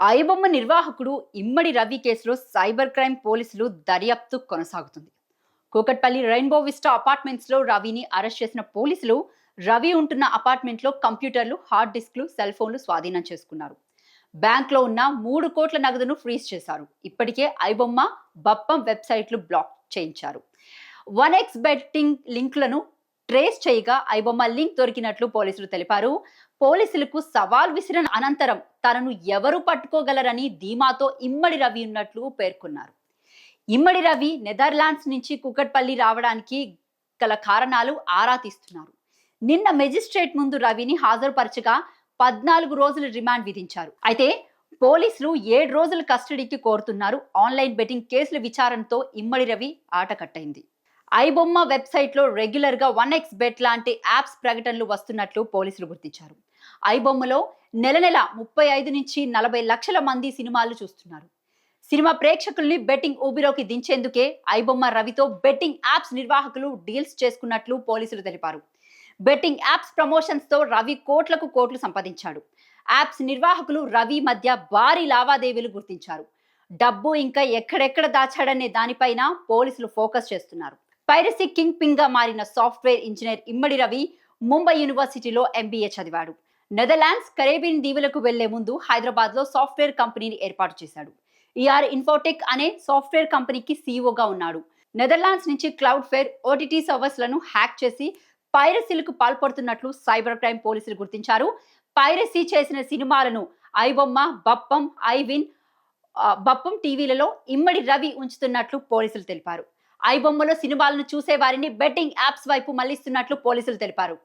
ఐబొమ్మ నిర్వాహకుడు ఇమ్మడి రవి కేసులో cyber crime పోలీసులు దర్యాప్తు కొనసాగుతుంది. కూకట్పల్లి రెయిన్బో విస్టా అపార్ట్మెంట్స్లో రవిని అరెస్ట్ చేసిన పోలీసులు రవి ఉంటున్న అపార్ట్మెంట్లో కంప్యూటర్లు హార్డ్ డిస్క్లు సెల్ ఫోన్లు స్వాధీనం చేసుకున్నారు. బ్యాంక్లో ఉన్న మూడు కోట్ల నగదును ఫ్రీజ్ చేశారు. ఇప్పటికే ఐబొమ్మ బప్పం వెబ్సైట్లు బ్లాక్ చేయించారు. వన్ ఎక్స్ బెట్టింగ్ లింక్లను ట్రేస్ చేయగా ఐబొమ్మ లింక్ దొరికినట్లు పోలీసులు తెలిపారు. పోలీసులకు సవాల్ విసిరిన అనంతరం తనను ఎవరు పట్టుకోగలరని ధీమాతో ఇమ్మడి రవి ఉన్నట్లు పేర్కొన్నారు. ఇమ్మడి రవి నెదర్లాండ్స్ నుంచి కుకట్పల్లి రావడానికి గల కారణాలు ఆరా తీస్తున్నారు. నిన్న మెజిస్ట్రేట్ ముందు రవిని హాజరుపరచగా పద్నాలుగు రోజులు రిమాండ్ విధించారు. అయితే పోలీసులు ఏడు రోజుల కస్టడీకి కోరుతున్నారు. ఆన్లైన్ బెట్టింగ్ కేసుల విచారణతో ఇమ్మడి రవి ఆట కట్టయింది ఐబొమ్మ వెబ్సైట్లో రెగ్యులర్గా వన్ ఎక్స్ బెట్ లాంటి యాప్స్ ప్రకటనలు వస్తున్నట్లు పోలీసులు గుర్తించారు. ఐబొమ్మలో నెల నెల ముప్పై ఐదు నుంచి నలభై లక్షల మంది సినిమాలు చూస్తున్నారు. సినిమా ప్రేక్షకుల్ని బెట్టింగ్ ఊబిలోకి దించేందుకే ఐబొమ్మ రవితో బెట్టింగ్ యాప్స్ నిర్వాహకులు డీల్స్ చేసుకున్నట్లు పోలీసులు తెలిపారు. బెట్టింగ్ యాప్స్ ప్రమోషన్స్తో రవి కోట్లకు కోట్లు సంపాదించాడు. యాప్స్ నిర్వాహకులు రవి మధ్య భారీ లావాదేవీలు గుర్తించారు. డబ్బు ఇంకా ఎక్కడెక్కడ దాచాడనే దానిపైన పోలీసులు ఫోకస్ చేస్తున్నారు. పైరసీ కింగ్ పింగ్గా మారిన సాఫ్ట్వేర్ ఇంజనీర్ ఇమ్మడి రవి ముంబై యూనివర్సిటీలో ఎంబీఏ చదివాడు. నెదర్లాండ్స్ కరేబియన్ దీవులకు వెళ్ళే ముందు హైదరాబాద్లో సాఫ్ట్వేర్ కంపెనీని ఏర్పాటు చేశాడు. ఈఆర్ ఇన్ఫోటెక్ అనే సాఫ్ట్వేర్ కంపెనీకి సీఈఓగా ఉన్నాడు. నెదర్లాండ్స్ నుంచి క్లౌడ్ ఫేర్ ఓటీటీ సర్వర్స్లను హ్యాక్ చేసి పైరసీలకు పాల్పడుతున్నట్లు సైబర్ క్రైమ్ పోలీసులు గుర్తించారు. పైరసీ చేసిన సినిమాలను ఐబొమ్మ బప్పం ఐవిన్ బప్పం టీవీలలో ఇమ్మడి రవి ఉంచుతున్నట్లు పోలీసులు తెలిపారు. ఐబొమ్మలో సినిమాలను చూసే వారిని బెట్టింగ్ యాప్స్ వైపు మళ్ళిస్తున్నట్లు పోలీసులు తెలిపారు.